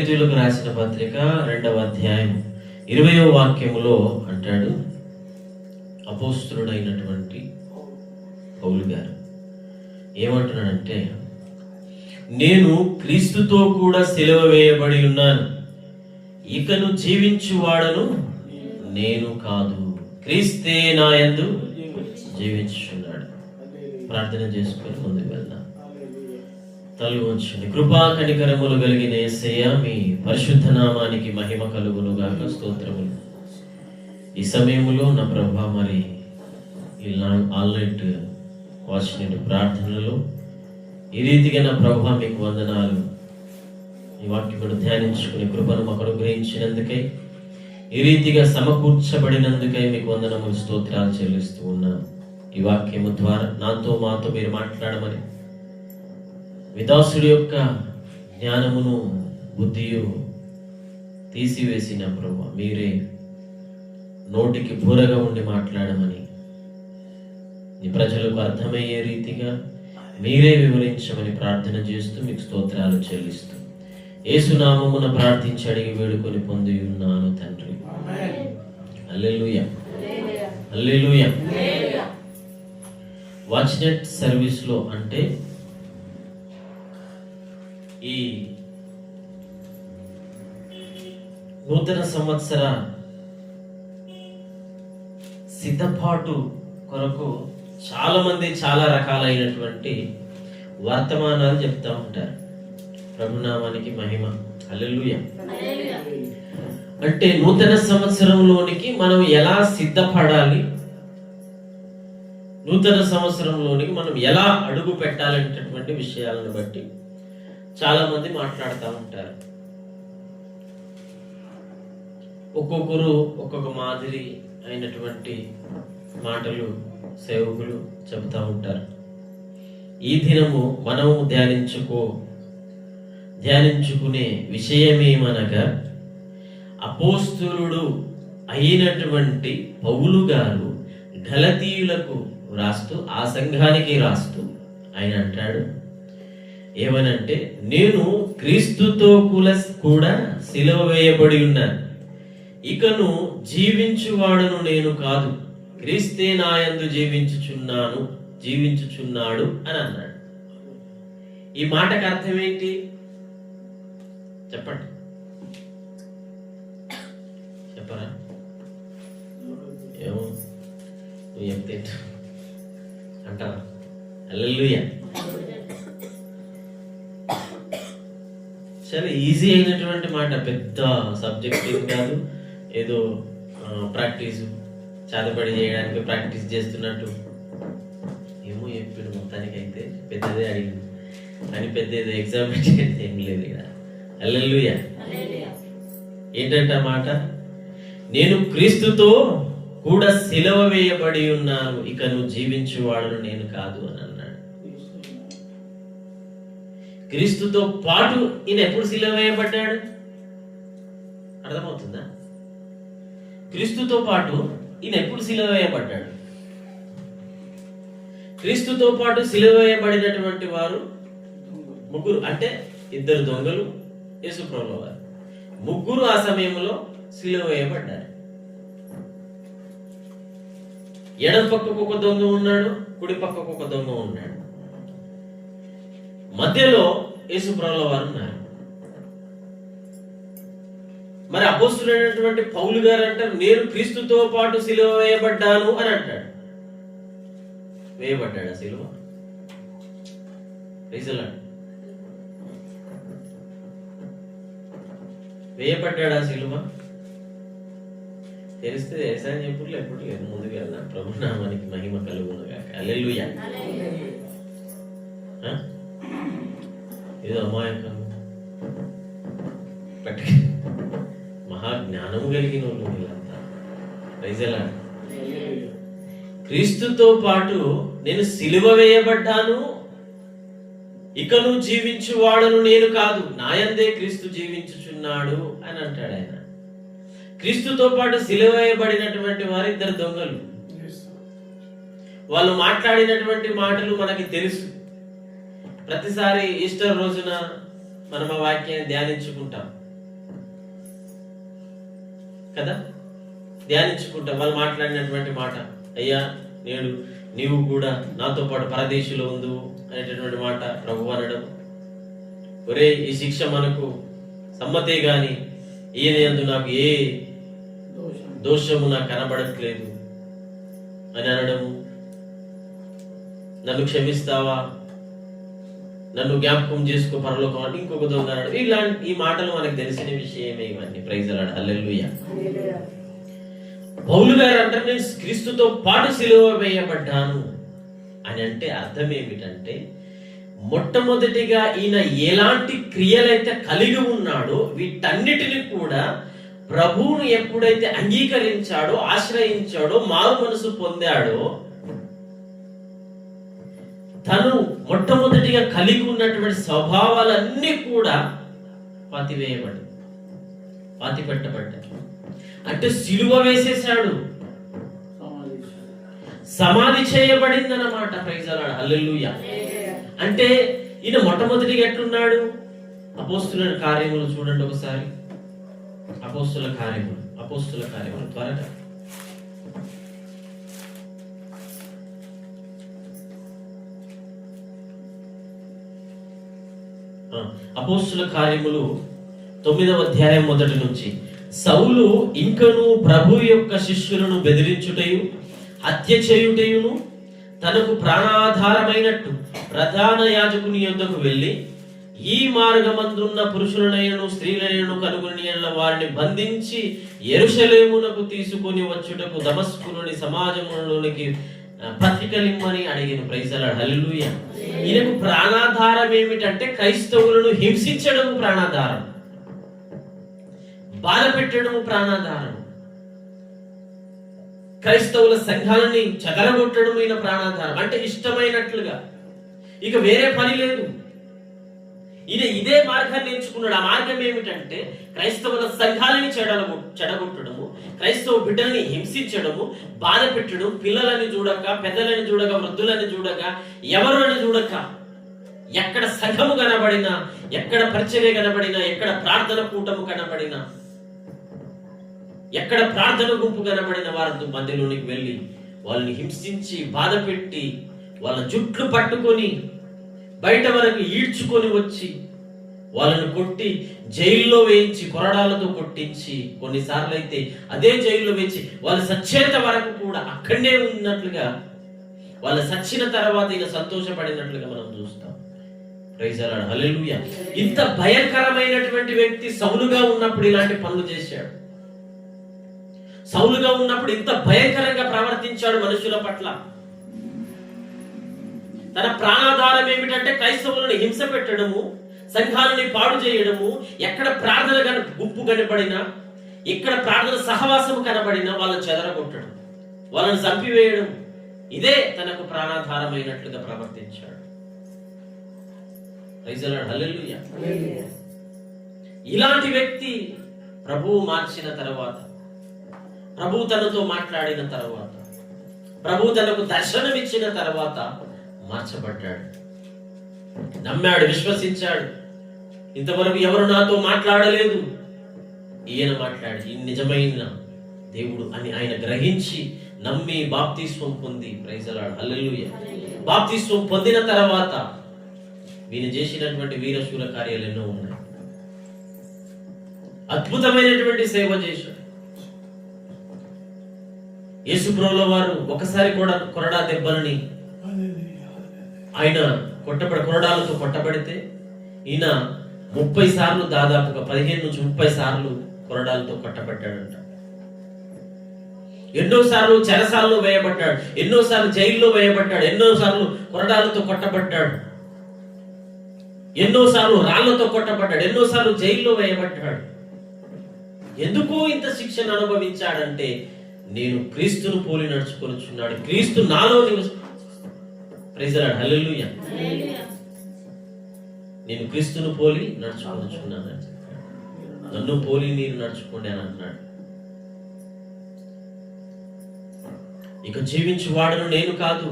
కొరింథీయులకు రాసిన పత్రిక రెండవ అధ్యాయం. ఇరవయో వాక్యములో అంటాడు అపోస్తుడైనటువంటి పౌలు గారు. ఏమంటున్నాడంటే నేను క్రీస్తుతో కూడా సెలవు వేయబడి ఉన్నాను. ఇకను జీవించువాడను నేను కాదు. క్రీస్తే నాయందు జీవించుచున్నాడు. ప్రార్థన చేసుకొని ముందు తల్లి ఉంచండి కృపా కనికరములు కలిగిన యేసయ్య మీ పరిశుద్ధ నామానికి మహిమ కలుగును గాక స్తోత్రములు. ఈ సమయంలో నా ప్రభా మరి ఈ ఆల్నైట్ వాచ్ ప్రార్థనలు ఈ రీతిగా నా ప్రభా మీకు వందనాలు. ఈ వాక్యమును ధ్యానించుకునే కృపను మాకు అనుగ్రహించినందుకై ఈ రీతిగా సమకూర్చబడినందుకై మీకు వందనములు స్తోత్రాలు చెల్లిస్తూ ఉన్నాను. ఈ వాక్యము ద్వారా నాతో మాతో మీరు మాట్లాడమని విదాసుడి యొక్క జ్ఞానమును బుద్ధియు తీసివేసిన ప్రభు మీరే నోటికి బూరగా ఉండి మాట్లాడమని నీ ప్రజలకు అర్థమయ్యే రీతిగా మీరే వివరించమని ప్రార్థన చేస్తూ మీకు స్తోత్రాలు చెల్లిస్తూ ఏసునామమున ప్రార్థించి అడిగి వేడుకొని పొంది ఉన్నాను తండ్రి. అల్లెలుయ అల్లెలుయ వాచ్నెట్ సర్వీస్లో అంటే ఈ నూతన సంవత్సర సిద్ధపాటు కొరకు చాలా మంది చాలా రకాలైనటువంటి వర్తమానాలు చెప్తా ఉంటారు. ప్రభునామానికి మహిమ. అల్లెలుయ అంటే నూతన సంవత్సరంలోనికి మనం ఎలా సిద్ధపడాలి? నూతన సంవత్సరంలోనికి మనం ఎలా అడుగు పెట్టాలనేటటువంటి విషయాలను బట్టి చాలా మంది మాట్లాడుతూ ఉంటారు. ఒక్కొక్కరు ఒక్కొక్క మాదిరి అయినటువంటి మాటలు సేవకులు చెబుతూ ఉంటారు. ఈ దినము మనము ధ్యానించుకో ధ్యానించుకునే విషయమేమనగా అపోస్తులుడు అయినటువంటి పౌలు గారు గలతీయులకు రాస్తూ ఆ సంఘానికి రాస్తూ ఆయన అంటాడు ఏమనంటే నేను క్రీస్తుతో కుల కూడా సిలవ వేయబడి ఉన్నాను. ఇకను జీవించువాడను నేను కాదు. క్రీస్తే నాయందు జీవించుచున్నాను జీవించుచున్నాడు అని అన్నాడు. ఈ మాటకు అర్థం ఏంటి? చెప్పండి. చెప్పరా? ఏమో నువ్వు చెప్తే అంటారా అల్లెలుయ్యా చాలా ఈజీ అయినటువంటి మాట పెద్ద సబ్జెక్ట్ ఏం కాదు. ఏదో ప్రాక్టీస్ చదపడి చేయడానికి ప్రాక్టీస్ చేస్తున్నట్టు. ఏమో చెప్పాడు మొత్తానికి అయితే పెద్దదే అడిగింది. అని పెద్ద ఏదో ఎగ్జామ్ పెట్టేది ఏం లేదు ఇక్కడ అల్లెలుయా ఏంటంట మాట? నేను క్రీస్తుతో కూడా సిలవ వేయబడి ఉన్నాను. ఇక నువ్వు జీవించువాడను నేను కాదు అని అన్నాడు. క్రీస్తుతో పాటు ఈయన ఎప్పుడు శిలువ వేయబడ్డాడు? అర్థమవుతుందా? క్రీస్తుతో పాటు ఈయన ఎప్పుడు శిలువ వేయబడ్డాడు? క్రీస్తుతో పాటు శిలువ వేయబడినటువంటి వారు ముగ్గురు అంటే ఇద్దరు దొంగలు యేసుప్రభుల వారు. ముగ్గురు ఆ సమయంలో శిలువ వేయబడ్డారు. ఎడం పక్కకు ఒక దొంగ ఉన్నాడు కుడి పక్కకు ఒక దొంగ ఉన్నాడు. మధ్యలో యేసుప్రభుల వారు ఉన్నారు. మరి అపోస్తులైనటువంటి పౌలు గారు అంటారు నేను క్రీస్తుతో పాటు సిలువ వేయబడ్డాను అని అంటాడు. వేయబడ్డాడు ఆ సిలువ వేయబడ్డాడా సిలువ? తెలిస్తే తెలుసా అని చెప్పుడు ఎప్పుడు లేదు. ముందుకు వెళ్దాం. ప్రభు నామానికి మహిమ కలుగును గాక అల్లెలుయా ఏదో అమాయకం. పట్టుక మహా జ్ఞానము కలిగిన వాళ్ళు వీళ్ళంతా రైజలా క్రీస్తుతో పాటు నేను సిలువ వేయబడ్డాను. ఇకను జీవించువాడను నేను కాదు. నాయందే క్రీస్తు జీవించుచున్నాడు అని అంటాడు ఆయన. క్రీస్తుతో పాటు సిలువ వేయబడినటువంటి వారు ఇద్దరు దొంగలు వాళ్ళు మాట్లాడినటువంటి మాటలు మనకి తెలుసు. ప్రతిసారి ఈస్టర్ రోజున మనం ఆ వాక్యాన్ని ధ్యానించుకుంటాం. కదా? ధ్యానించుకుంటాం. వాళ్ళు మాట్లాడినటువంటి మాట అయ్యా నేడు నీవు కూడా నాతో పాటు పరదేశిలో ఉందు అనేటటువంటి మాట ప్రభు అనడం. ఒరే ఈ శిక్ష మనకు సమ్మతే గాని ఈయన ఎందు నాకు ఏ దోషము నాకు కనబడట్లేదు అని అనడము నన్ను క్షమిస్తావా? నన్ను జ్ఞాపకం చేసుకో పరలోకం అంటే ఇంకొక దొంగ ఇలాంటి ఈ మాటలు మనకు తెలిసిన విషయమే ఇవన్నీ. ప్రైజ్ అలాడు హల్లెలూయా పౌలు గారు అంటారు నేను క్రీస్తుతో పాటు సిలువ వేయబడ్డాను. అని అంటే అర్థం ఏమిటంటే మొట్టమొదటిగా ఈయన ఎలాంటి క్రియలైతే కలిగి ఉన్నాడో వీటన్నిటిని కూడా ప్రభువును ఎప్పుడైతే అంగీకరించాడో ఆశ్రయించాడో మారు మనసు పొందాడో తను మొట్టమొదటిగా కలిగి ఉన్నటువంటి స్వభావాలన్నీ కూడా పాతివేయబడి పాతి పెట్టబడ్డాయి అంటే సిలువ వేసేశాడు. సమాధి చేయబడింది అన్నమాట ప్రైజలాడు హల్లెలూయా. అంటే ఈయన మొట్టమొదటిగా ఎట్లున్నాడు? అపోస్తుల కార్యములు చూడండి ఒకసారి. అపోస్తుల కార్యములు. అపోస్తుల కార్యములు. త్వరగా. అపోస్తుల కార్యములు తొమ్మిదవ అధ్యాయం మొదటి నుంచి. సౌలు ఇంకను ప్రభు యొక్క శిష్యులను బెదిరించుటయు హత్య చేయుటయును తనకు ప్రాణాధారమైనట్టు ప్రధాన యాజకుని యొద్దకు వెళ్ళి ఈ మార్గమందున్న పురుషులనైనను స్త్రీలైనను కనుగొని వారిని బంధించి ఎరుషలేమునకు తీసుకొని వచ్చుటకు దమస్కులోని సమాజంలోనికి బ్రతికలిమ్మని అడిగిన ప్రైజల హల్లుయ ఈయనకు ప్రాణాధారం ఏమిటంటే క్రైస్తవులను హింసించడం ప్రాణాధారం. బాధ పెట్టడం ప్రాణాధారం. క్రైస్తవుల సంఘాలని చెదరగొట్టడం ప్రాణాధారం. అంటే ఇష్టమైనట్లుగా. ఇక వేరే పని లేదు. ఇది ఇదే మార్గాన్ని ఎంచుకున్నాడు. ఆ మార్గం ఏమిటంటే క్రైస్తవుల సంఘాలని చెడగొ చెడగొట్టడము క్రైస్తవ బిడ్డల్ని హింసించడము బాధ పెట్టడం పిల్లలని చూడక పెద్దలని చూడక వృద్ధులని చూడక ఎవరు చూడక ఎక్కడ సంఘము కనబడినా ఎక్కడ పరిచర్య కనబడినా ఎక్కడ ప్రార్థన కూటము కనబడినా ఎక్కడ ప్రార్థన గుంపు కనబడిన వారితో మధ్యలోనికి వెళ్ళి వాళ్ళని హింసించి బాధ పెట్టి వాళ్ళ జుట్లు పట్టుకొని బయట వరకు ఈడ్చుకొని వచ్చి వాళ్ళని కొట్టి జైల్లో వేయించి కొరడాలతో కొట్టించి కొన్నిసార్లు అయితే అదే జైల్లో వేయించి వాళ్ళు సచ్చేత వరకు కూడా అక్కడనే ఉన్నట్లుగా వాళ్ళు సచ్చిన తర్వాత ఇక సంతోషపడినట్లుగా మనం చూస్తాం. ప్రైజరాడు హల్లెలూయా ఇంత భయంకరమైనటువంటి వ్యక్తి సౌలుగా ఉన్నప్పుడు ఇలాంటి పనులు చేశాడు. సౌలుగా ఉన్నప్పుడు ఇంత భయంకరంగా ప్రవర్తించాడు మనుషుల పట్ల. తన ప్రాణాధారం ఏమిటంటే క్రైస్తవులను హింస పెట్టడము సంఘాలని పాడు చేయడము ఎక్కడ ప్రార్థన కన గుంపు కనబడినా ఎక్కడ ప్రార్థన సహవాసము కనబడినా వాళ్ళని చెదరగొట్టడం వాళ్ళని చంపివేయడం. ఇదే తనకు ప్రాణాధారమైనట్లుగా ప్రవర్తించాడు. ఇలాంటి వ్యక్తి ప్రభువు మార్చిన తర్వాత ప్రభు తనతో మాట్లాడిన తర్వాత ప్రభు తనకు దర్శనమిచ్చిన తర్వాత మార్చబడ్డాడు. నమ్మాడు విశ్వసించాడు. ఇంతవరకు ఎవరు నాతో మాట్లాడలేదు? ఈయన మాట్లాడి ఈ నిజమైన దేవుడు అని ఆయన గ్రహించి నమ్మి బాప్తిస్వం పొంది ప్రైజలాడు హల్లెలూయా. బాప్తిస్వం పొందిన తర్వాత వీరు చేసినటువంటి వీరశూర కార్యాలు ఎన్నో ఉన్నాయి. అద్భుతమైనటువంటి సేవ చేశాడు. యేసుప్రభుల వారు ఒకసారి కూడా కొరడా దెబ్బలని ఆయన కొట్టబడి కొరడాలతో కొట్టబడితే ఈయన ముప్పై సార్లు దాదాపుగా పదిహేను నుంచి ముప్పై సార్లు కొరడాలతో కొట్టబడ్డాడంట. ఎన్నోసార్లు చెరసాల్లో వేయబడ్డాడు ఎన్నో సార్లు జైల్లో వేయబడ్డాడు ఎన్నో సార్లు కొరడాలతో కొట్టబడ్డాడు ఎన్నో సార్లు రాళ్ళతో కొట్టబడ్డాడు ఎన్నో సార్లు జైల్లో వేయబడ్డాడు. ఎందుకు ఇంత శిక్షను అనుభవించాడంటే నేను క్రీస్తును పోలి నడుచుకొనిచున్నాడు క్రీస్తు నాలో నివసి హల్లెలూయా నేను క్రీస్తును పోలి చెప్పాడు. నన్ను పోలి నేను నడుచుకోండి అని అన్నాడు ఇక జీవించు వాడును నేను కాదు.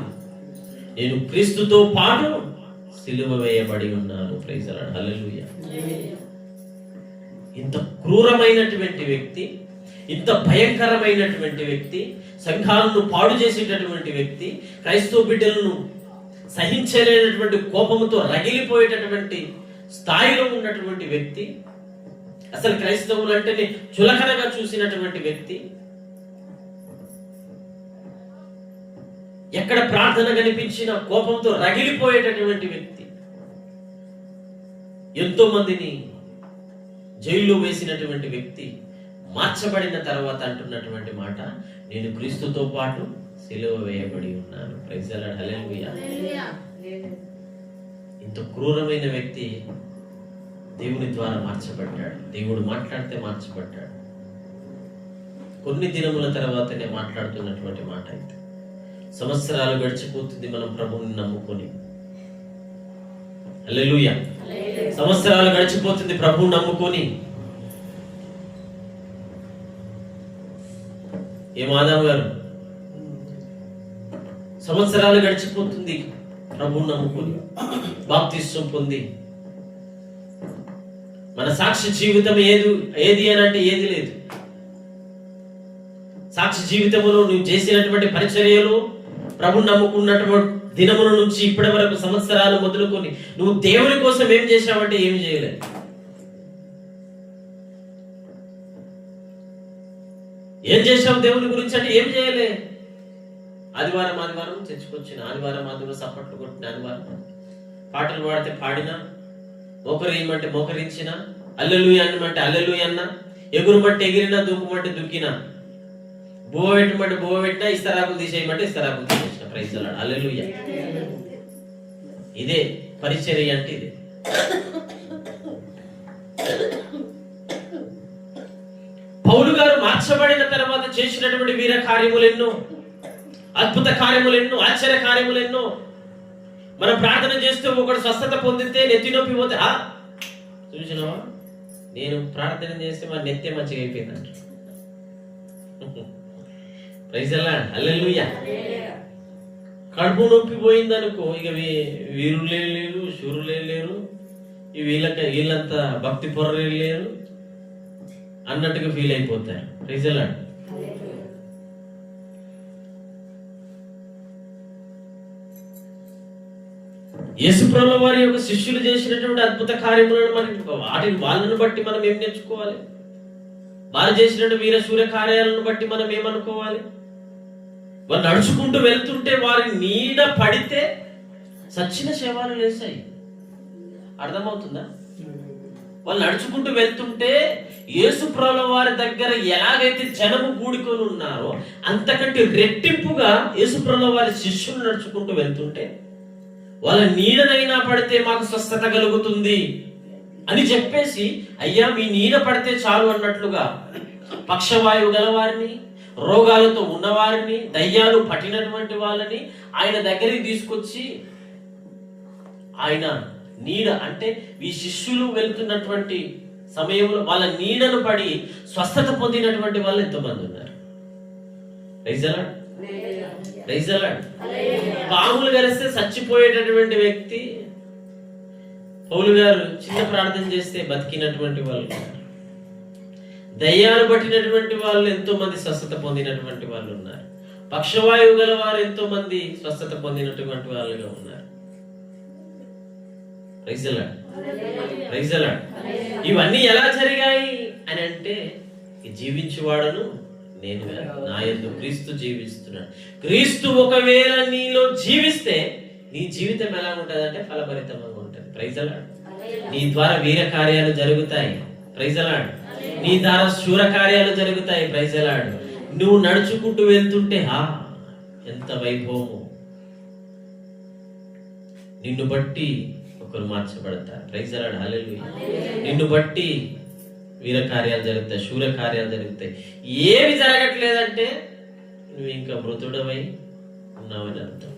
నేను క్రీస్తుతో పాటు సిలువ వేయబడి ఉన్నాను. ప్రైజలాడు హల్లెలూయా ఇంత క్రూరమైనటువంటి వ్యక్తి ఇంత భయంకరమైనటువంటి వ్యక్తి సంఘాలను పాడు చేసేటటువంటి వ్యక్తి క్రైస్తవ బిడ్డలను సహించలేనటువంటి కోపంతో రగిలిపోయేటటువంటి స్థాయిలో ఉన్నటువంటి వ్యక్తి అసలు క్రైస్తవులు అంటేనే చులకనగా చూసినటువంటి వ్యక్తి ఎక్కడ ప్రార్థన కనిపించిన కోపంతో రగిలిపోయేటటువంటి వ్యక్తి ఎంతో మందిని జైల్లో వేసినటువంటి వ్యక్తి మార్చబడిన తర్వాత అంటున్నటువంటి మాట నేను క్రీస్తుతో పాటు సిలువ వేయబడి ఉన్నాను. ప్రైజల ఇంత క్రూరమైన వ్యక్తి దేవుని ద్వారా మార్చబడ్డాడు. దేవుడు మాట్లాడితే మార్చబడ్డాడు. కొన్ని దినముల తర్వాతనే మాట్లాడుతున్నటువంటి మాట అయితే సంవత్సరాలు గడిచిపోతుంది మనం ప్రభువుని నమ్ముకొని. హల్లెలూయా సంవత్సరాలు గడిచిపోతుంది ప్రభువు నమ్ముకొని. ఏ మాధవ్ గారు? సంవత్సరాలు గడిచిపోతుంది. ప్రభు నమ్ముకొని బాప్తిష్టం పొంది. మన సాక్షి జీవితం ఏది ఏది అని అంటే ఏది లేదు. సాక్షి జీవితంలో నువ్వు చేసినటువంటి పరిచర్యలు ప్రభు నమ్ముకున్నటువంటి దినముల నుంచి ఇప్పటి వరకు సంవత్సరాలు మొదలుకొని నువ్వు దేవుని కోసం ఏం చేశావంటే ఏమి చేయలేదు. ఏం చేశావు దేవుని గురించి అంటే ఏం చేయలే ఆదివారం ఆదివారం చర్చకొచ్చిన ఆదివారం ఆదివారం సప్పట్లు కొట్టిన ఆదివారం పాటలు పాడితే పాడిన మోకరేయమంటే మోకరించిన అల్లెలు అన్నమంటే అల్లెలు అన్న ఎగురుమంటే ఎగిరినా దూకుమంటే దుక్కిన బువ పెట్టమంటే బువ పెట్టినా ఇస్తరాకులు తీసేయమంటే ఇస్తరాకులు తీసేసిన ప్రైజ్ అల్లెలు ఇదే పరిచర్య అంటే ఇది. పౌలు గారు మార్చబడిన తర్వాత చేసినటువంటి వీర కార్యములు ఎన్నో అద్భుత కార్యములు ఎన్నో ఆశ్చర్య కార్యములు ఎన్నో మనం ప్రార్థన చేస్తూ ఒకడు స్వస్థత పొందితే నెత్తి నొప్పి పోతే చూసినావా? నేను ప్రార్థన చేస్తే మా నెత్తే మంచిగా అయిపోయిందంట. ప్రైజల్లా అల్లెలుయ్యా కడుపు నొప్పి పోయిందనుకో ఇక వీ- వీరులే లేరు శూరులే లేరు వీళ్ళక వీళ్ళంతా భక్తి పొరలే లేరు అన్నట్టుగా ఫీల్ అయిపోతారు. ప్రైజల్లా యేసుప్రభు వారి యొక్క శిష్యులు చేసినటువంటి అద్భుత కార్యములను మనకి వాటిని వాళ్ళను బట్టి మనం ఏం నేర్చుకోవాలి? వారు చేసినటువంటి వీర సూర్య కార్యాలను బట్టి మనం ఏమనుకోవాలి? వాళ్ళు నడుచుకుంటూ వెళ్తుంటే వారి నీడ పడితే సచ్చిన శవాలు లేసాయి. అర్థమవుతుందా? వాళ్ళు నడుచుకుంటూ వెళ్తుంటే యేసుప్రభుల వారి దగ్గర ఎలాగైతే జనము కూడుకొని ఉన్నారో అంతకంటే రెట్టింపుగా యేసుప్రభుల వారి శిష్యులు నడుచుకుంటూ వెళ్తుంటే వాళ్ళ నీడనైనా పడితే మాకు స్వస్థత కలుగుతుంది అని చెప్పేసి అయ్యా మీ నీడ పడితే చాలు అన్నట్లుగా పక్షవాయువు గలవారిని రోగాలతో ఉన్నవారిని దయ్యాలు పట్టినటువంటి వాళ్ళని ఆయన దగ్గరికి తీసుకొచ్చి ఆయన నీడ అంటే ఈ శిష్యులు వెళ్తున్నటువంటి సమయంలో వాళ్ళ నీడను పడి స్వస్థత పొందినటువంటి వాళ్ళు ఎంతమంది ఉన్నారు. రైజలా పాములు గరిస్తే చచ్చిపోయేటటువంటి వ్యక్తి పౌలు గారు చిన్న ప్రార్థన చేస్తే బతికినటువంటి వాళ్ళు ఉన్నారు. దయ్యాలు పట్టినటువంటి వాళ్ళు ఎంతో మంది స్వస్థత పొందినటువంటి వాళ్ళు ఉన్నారు. పక్షవాయువు గల వారు ఎంతో మంది స్వస్థత పొందినటువంటి వాళ్ళుగా ఉన్నారు. ఇవన్నీ ఎలా జరిగాయి అని అంటే జీవించువాడను నేను. నా యందు క్రీస్తు జీవిస్తున్నాడు క్రీస్తు ఒకవేళ నీలో జీవిస్తే నీ జీవితం ఎలా ఉంటదంటే ఫలభరితంగా ఉంటుంది. ప్రైజలాడు నీ ద్వారా వీర కార్యాలు జరుగుతాయి. ప్రైజలాడు నీ ద్వారా శూర కార్యాలు జరుగుతాయి. ప్రైజలాడు నువ్వు నడుచుకుంటూ వెళ్తుంటే హా ఎంత వైభవము. నిన్ను బట్టి ఒకరు మార్చబడతారు. ప్రైజలాడు హల్లెలూయా నిన్ను బట్టి వీర కార్యాలు జరుగుతాయి శూర కార్యాలు జరుగుతాయి. ఏమి జరగట్లేదంటే నువ్వు ఇంకా మృతుడవై ఉన్నావని అర్థం.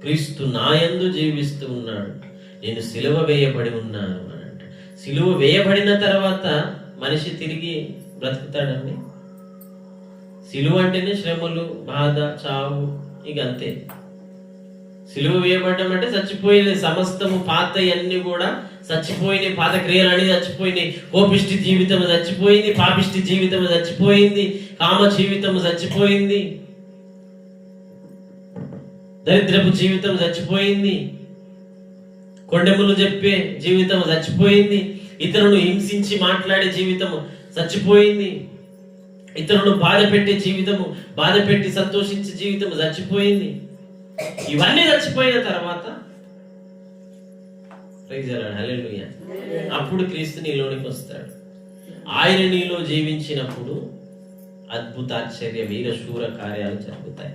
క్రీస్తు నాయందు జీవిస్తూ ఉన్నాడు. నేను సిలువ వేయబడి ఉన్నాను అని అంట సిలువ వేయబడిన తర్వాత మనిషి తిరిగి బ్రతుకుతాడండి? సిలువ అంటేనే శ్రమలు బాధ చావు ఇక అంతే. సిలువ వేయబడడం అంటే చచ్చిపోయిన సమస్తము పాత అన్ని కూడా చచ్చిపోయింది పాత క్రియలన్నీ చచ్చిపోయింది కోపిష్టి జీవితం చచ్చిపోయింది పాపిష్టి జీవితం చచ్చిపోయింది కామ జీవితం చచ్చిపోయింది దరిద్రపు జీవితం చచ్చిపోయింది కొండెములు చెప్పే జీవితం చచ్చిపోయింది ఇతరులను హింసించి మాట్లాడే జీవితము చచ్చిపోయింది ఇతరులను బాధ పెట్టే జీవితము బాధ పెట్టి సంతోషించే జీవితం చచ్చిపోయింది. ఇవన్నీ చచ్చిపోయిన తర్వాత అప్పుడు క్రీస్తు నీలోనికి వస్తాడు. ఆయన నీలో జీవించినప్పుడు అద్భుతాశ్చర్య వీర శూర కార్యాలు జరుగుతాయి.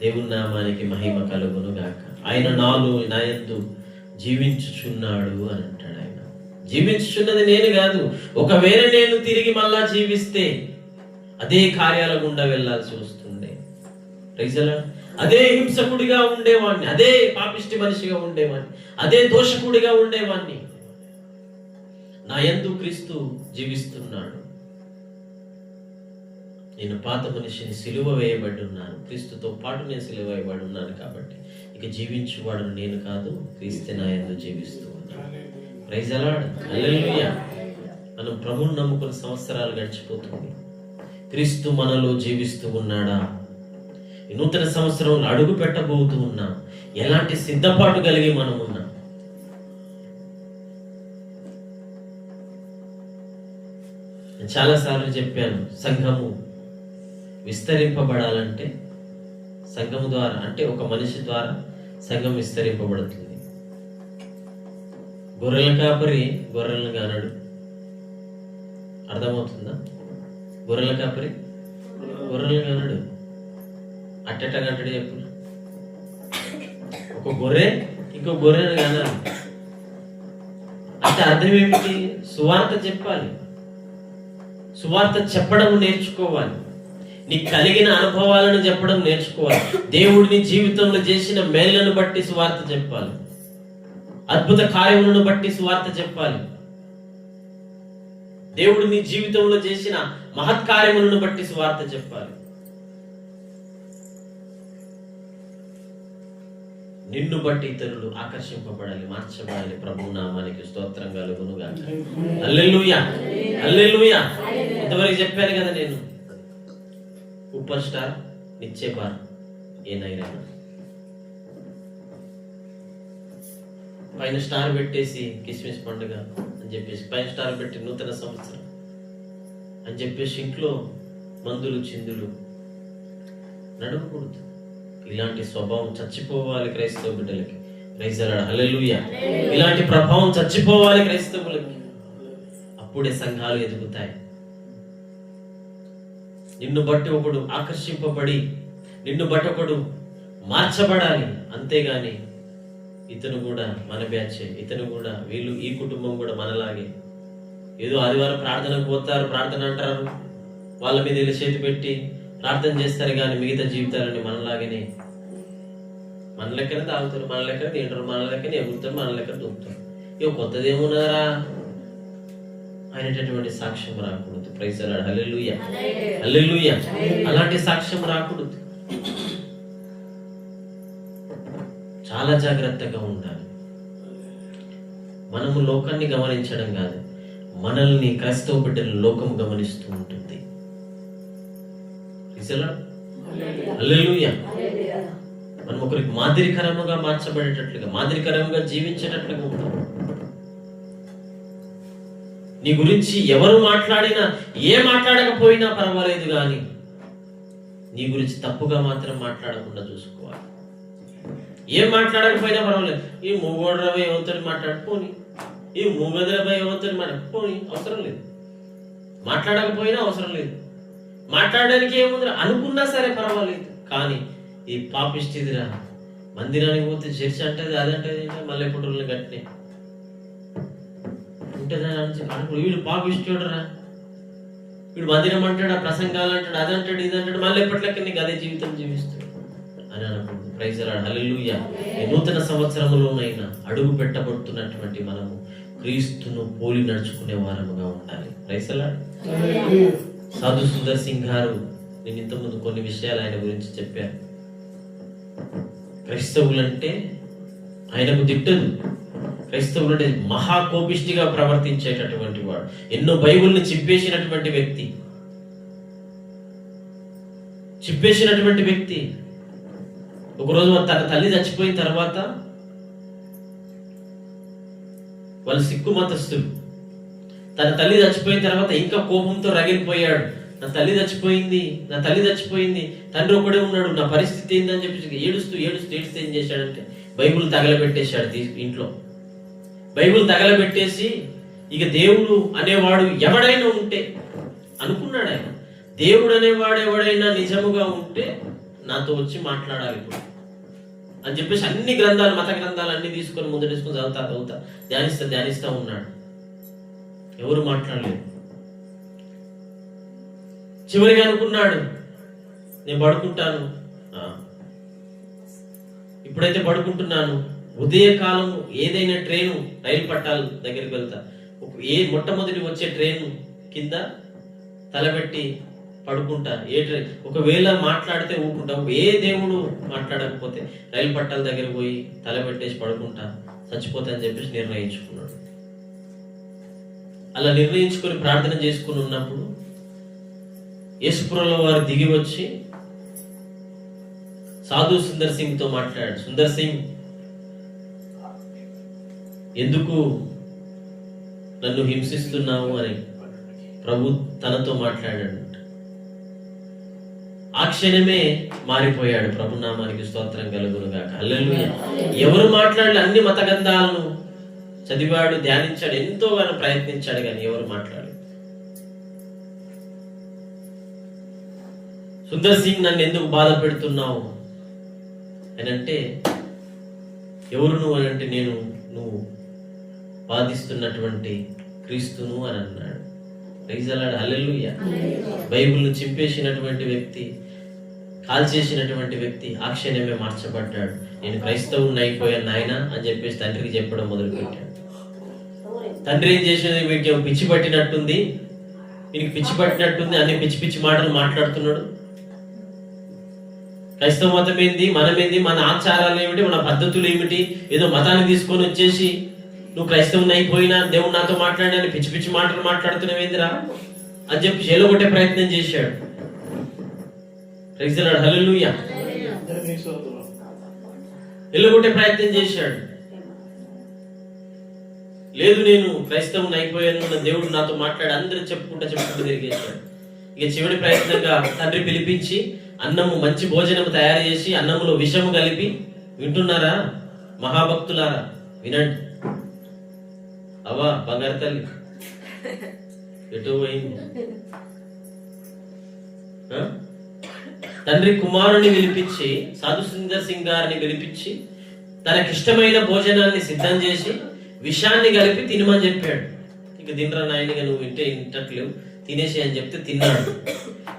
దేవుని నామానికి మహిమ కలుగును గాక. ఆయన నాలో నాయందు జీవించుచున్నాడు అని అంటాడు ఆయన. జీవించుచున్నది నేను కాదు. ఒకవేళ నేను తిరిగి మళ్ళా జీవిస్తే అదే కార్యాల గుండా వెళ్ళాల్సి వస్తుండే. రైజలా. అదే హింసకుడిగా ఉండేవాడిని అదే పాపిష్టి మనిషిగా ఉండేవాడిని అదే దోషకుడిగా ఉండేవాడిని నా యందు క్రీస్తు జీవిస్తున్నాడు. నేను పాత మనిషిని సిలువ వేయబడి ఉన్నాను. క్రీస్తుతో పాటు నేను సిలువ వేయబడి ఉన్నాను కాబట్టి ఇక జీవించువాడు నేను కాదు క్రీస్తు నా యందు జీవిస్తూ ఉన్నాను. ప్రైజ్ అలాడ్ మనం ప్రభుని నమ్ముకుని సంవత్సరాలు గడిచిపోతుంది. క్రీస్తు మనలో జీవిస్తూ ఉన్నాడా? నూతన సంవత్సరంలో అడుగు పెట్టబోతూ ఉన్నాం. ఎలాంటి సిద్ధపాటు కలిగి మనం ఉన్నాం? చాలాసార్లు చెప్పాను సంఘము విస్తరింపబడాలంటే సంఘము ద్వారా అంటే ఒక మనిషి ద్వారా సంఘం విస్తరింపబడుతుంది. గొర్రెల కాపరి గొర్రెలను కానడు అర్థమవుతుందా? గొర్రెల కాపరి గొర్రెలను కానడు అట్టెట్ట గంటడు చెప్పు ఒక గొర్రె ఇంకో గొర్రెను కదా అంటే అర్థం ఏమిటి? సువార్త చెప్పాలి. సువార్త చెప్పడం నేర్చుకోవాలి. నీకు కలిగిన అనుభవాలను చెప్పడం నేర్చుకోవాలి. దేవుడిని జీవితంలో చేసిన మేళ్ళను బట్టి సువార్త చెప్పాలి. అద్భుత కార్యములను బట్టి సువార్త చెప్పాలి. దేవుడు నీ జీవితంలో చేసిన మహత్కార్యములను బట్టి సువార్త చెప్పాలి. నిన్ను బట్టి ఇతరులు ఆకర్షింపబడాలి మార్చబడాలి. ప్రభు నామానికి స్తోత్రం కలుగునుగా అల్లెలుయా అల్లెలుయా ఇంతవరకు చెప్పాను కదా నేను. సూపర్ స్టార్ నిచ్చే బార్ ఏ నైనా పైన స్టార్ పెట్టేసి కిస్మిస్ పండుగ అని చెప్పేసి పైన స్టార్ పెట్టి నూతన సంవత్సరం అని చెప్పేసి ఇంట్లో మందులు చిందులు నడవకూడదు. ఇలాంటి స్వభావం చచ్చిపోవాలి క్రైస్తవ బిడ్డలకి. క్రైస్తలాడ హల్లెలూయా ఇలాంటి ప్రభావం చచ్చిపోవాలి క్రైస్తవులకి అప్పుడే సంఘాలు ఎదుగుతాయి. నిన్ను బట్టి ఒకడు ఆకర్షింపబడి నిన్ను బట్టి ఒకడు మార్చబడాలి. అంతేగాని ఇతను కూడా మన బ్యాచే. ఇతను కూడా వీళ్ళు ఈ కుటుంబం కూడా మనలాగే. ఏదో ఆదివారం ప్రార్థనకు పోతారు ప్రార్థన అంటారు. వాళ్ళ మీద వెళ్ళి చేతి పెట్టి ప్రార్థన చేస్తారు కానీ మిగతా జీవితాలని మనలాగానే. మన లెక్కన తాగుతారు మన లెక్కన తింటారు మన లెక్కన ఎగురుతారు మన లెక్కన దూకుతారు ఇక కొత్తది ఏమున్నారా అనేటటువంటి సాక్ష్యం రాకూడదు. ప్రైసలాడు హల్లెలూయ హల్లెలూయ అలాంటి సాక్ష్యం రాకూడదు. చాలా జాగ్రత్తగా ఉండాలి. మనము లోకాన్ని గమనించడం కాదు. మనల్ని క్రైస్తవ బిడ్డలు లోకం గమనిస్తూ ఉంటుంది. మనం ఒకరికి మాదిరికరముగా మార్చబడేటట్లుగా మాదిరికరంగా జీవించేటట్లుగా ఉంటాం. నీ గురించి ఎవరు మాట్లాడినా ఏ మాట్లాడకపోయినా పర్వాలేదు కానీ నీ గురించి తప్పుగా మాత్రం మాట్లాడకుండా చూసుకోవాలి. ఏం మాట్లాడకపోయినా పర్వాలేదు. ఈ మూగోడ్రపై ఎవరితో మాట్లాడుకోని ఈ మూగదలపై ఎవరితో మాట్లాడుకోని అవసరం లేదు. మాట్లాడకపోయినా అవసరం లేదు. మాట్లాడడానికి ఏముంది? అనుకున్నా సరే పర్వాలేదు. కానీ ఈ పాపిష్టిదిరా మందిరానికి పోతే చర్చ అంటది అదంటది మళ్ళీ పుట్టుల్ని గట్టినే ఉంటుందా అనుకో వీడు పాపిష్టిడరా. వీడు మందిరం అంటాడు ఆ ప్రసంగాలు అంటాడు అదంటాడు ఇది అంటాడు మళ్ళీ ఎప్పటిలెక్క నీకు అదే జీవితం జీవిస్తాడు అని అనుకుంటుంది ప్రైజ్ హల్లెలూయా నూతన సంవత్సరములోనైనా అడుగు పెట్టబడుతున్నటువంటి మనము క్రీస్తును పోలి నడుచుకునే వారముగా ఉండాలి. ప్రైజ్ సాధు సుందర్ సింగ్ గారు నేను ఇంతకుముందు కొన్ని విషయాలు ఆయన గురించి చెప్పాను క్రైస్తవులంటే ఆయనకు దిట్టదు క్రైస్తవులు అంటే మహాకోపిష్టిగా ప్రవర్తించేటటువంటి వాడు. ఎన్నో బైబుల్ని చిప్పేసినటువంటి వ్యక్తి. చిప్పేసినటువంటి వ్యక్తి. ఒకరోజు తన తల్లి చచ్చిపోయిన తర్వాత వాళ్ళు సిక్కు మతస్థులు. తన తల్లి చచ్చిపోయిన తర్వాత ఇంకా కోపంతో రగిలిపోయాడు. నా తల్లి చచ్చిపోయింది నా తల్లి చచ్చిపోయింది తండ్రి ఒకడే ఉన్నాడు నా పరిస్థితి ఏందని చెప్పి ఏడుస్తూ ఏడుస్తూ ఏడుస్తూ ఏం చేశాడంటే బైబుల్ తగలబెట్టేశాడు ఇంట్లో. బైబుల్ తగలబెట్టేసి ఇక దేవుడు అనేవాడు ఎవడైనా ఉంటే అనుకున్నాడు ఆయన. దేవుడు అనేవాడు ఎవడైనా నిజముగా ఉంటే నాతో వచ్చి మాట్లాడాలి ఇప్పుడు. అని చెప్పేసి అన్ని గ్రంథాలు మత గ్రంథాలు అన్ని తీసుకొని ముందు తీసుకొని చదువుతా చదువుతా ధ్యానిస్తా ధ్యానిస్తా ఉన్నాడు. ఎవరు మాట్లాడలేదు. చివరిగా అనుకున్నాడు నేను పడుకుంటాను. ఆ. ఇప్పుడైతే పడుకుంటున్నాను. ఉదయకాలం ఏదైనా ట్రైను రైలు పట్టాల దగ్గరికి వెళ్తా. ఒక- ఏ మొట్టమొదటి వచ్చే ట్రైన్ కింద తలబెట్టి పడుకుంటా. ఏ ట్రైన్ ఒకవేళ మాట్లాడితే ఊరుకుంటా. ఏ దేవుడు మాట్లాడకపోతే రైలు పట్టాల దగ్గర పోయి తలబెట్టేసి పడుకుంటా. చచ్చిపోతా అని చెప్పేసి నిర్ణయించుకున్నాడు. అలా నిర్ణయించుకొని ప్రార్థన చేసుకుని ఉన్నప్పుడు యేసుపురంలో వారు దిగి వచ్చి సాధు సుందర్ సింగ్తో మాట్లాడాడు సుందర్ సింగ్ ఎందుకు నన్ను హింసిస్తున్నావు? అని ప్రభు తనతో మాట్లాడాడు. ఆ క్షణమే మారిపోయాడు. ప్రభు నామానికి స్తోత్రం కలుగునుగా హల్లెలూయా. ఎవరు మాట్లాడలే అన్ని మత గ్రంథాలను చదివాడు ధ్యానించాడు ఎంతో గాను ప్రయత్నించాడు కానీ ఎవరు మాట్లాడలేదు. సుందర్ సింగ్ నన్ను ఎందుకు బాధ పెడుతున్నావు? అని అంటే ఎవరు నువ్వు అని అంటే నేను నువ్వు బాధిస్తున్నటువంటి క్రీస్తును అని అన్నాడు. రైజలాడు హల్లెలూయా. బైబిల్ను చింపేసినటువంటి వ్యక్తి కాల్చేసినటువంటి వ్యక్తి ఆ క్షణమే మార్చబడ్డాడు. నేను క్రైస్తవుని అయిపోయాను నాయన అని చెప్పేసి తండ్రికి చెప్పడం మొదలుపెట్టాడు. తండ్రి ఏం చేసినది వీటికి ఏమో పిచ్చి పట్టినట్టుంది. వీనికి పిచ్చి పట్టినట్టుంది. అన్ని పిచ్చి పిచ్చి మాటలు మాట్లాడుతున్నాడు. క్రైస్తవ మతం ఏంది? మనం ఏంది? మన ఆచారాలు ఏమిటి? మన పద్ధతులు ఏమిటి? ఏదో మతాన్ని తీసుకొని వచ్చేసి నువ్వు క్రైస్తవుని అయిపోయినా దేవుడు నాతో మాట్లాడాని పిచ్చి పిచ్చి మాటలు మాట్లాడుతున్నావేందిరా అని చెప్పి చెలగొట్టే ప్రయత్నం చేశాడు. ప్రైజ్లాడు హల్లెలూయా వెళ్ళగొట్టే ప్రయత్నం చేశాడు. లేదు నేను క్రైస్తవుని అయిపోయాను దేవుడు నాతో మాట్లాడి అందరూ చెప్పుకుంటా చెప్పుకుంటూ తిరిగేశాడు ఇక చివరి ప్రయత్నంగా తండ్రి పిలిపించి అన్నము మంచి భోజనం తయారు చేసి అన్నములో విషము కలిపి వింటున్నారా? మహాభక్తులారా వినండి. అవా బంగారు తల్లి. ఎటు పోయింది? తండ్రి కుమారుని పిలిపించి సాధు సుందర్ సింగ్ గారిని పిలిపించి తనకిష్టమైన భోజనాన్ని సిద్ధం చేసి విషాన్ని కలిపి తినమని చెప్పాడు. ఇక తినరా నాయనగా నువ్వు వింటే ఇంటట్లేవు తినేసి అని చెప్తే తిన్నాడు.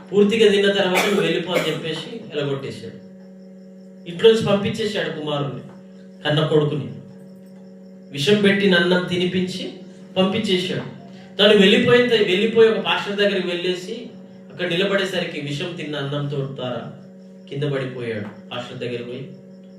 పూర్తిగా తిన్న తర్వాత నువ్వు వెళ్ళిపో అని చెప్పేసి ఎలగొట్టేశాడు. ఇంట్లోంచి పంపించేశాడు కుమారుని కన్న కొడుకుని. విషం పెట్టి నన్నం తినిపించి పంపించేశాడు. తను వెళ్ళిపోయిన వెళ్ళిపోయి ఒక పాస్టర్ దగ్గరికి వెళ్ళేసి అక్కడ నిలబడేసరికి విషం తిన్న అన్నంతో ద్వారా కింద పడిపోయాడు. పాస్టర్ దగ్గర పోయి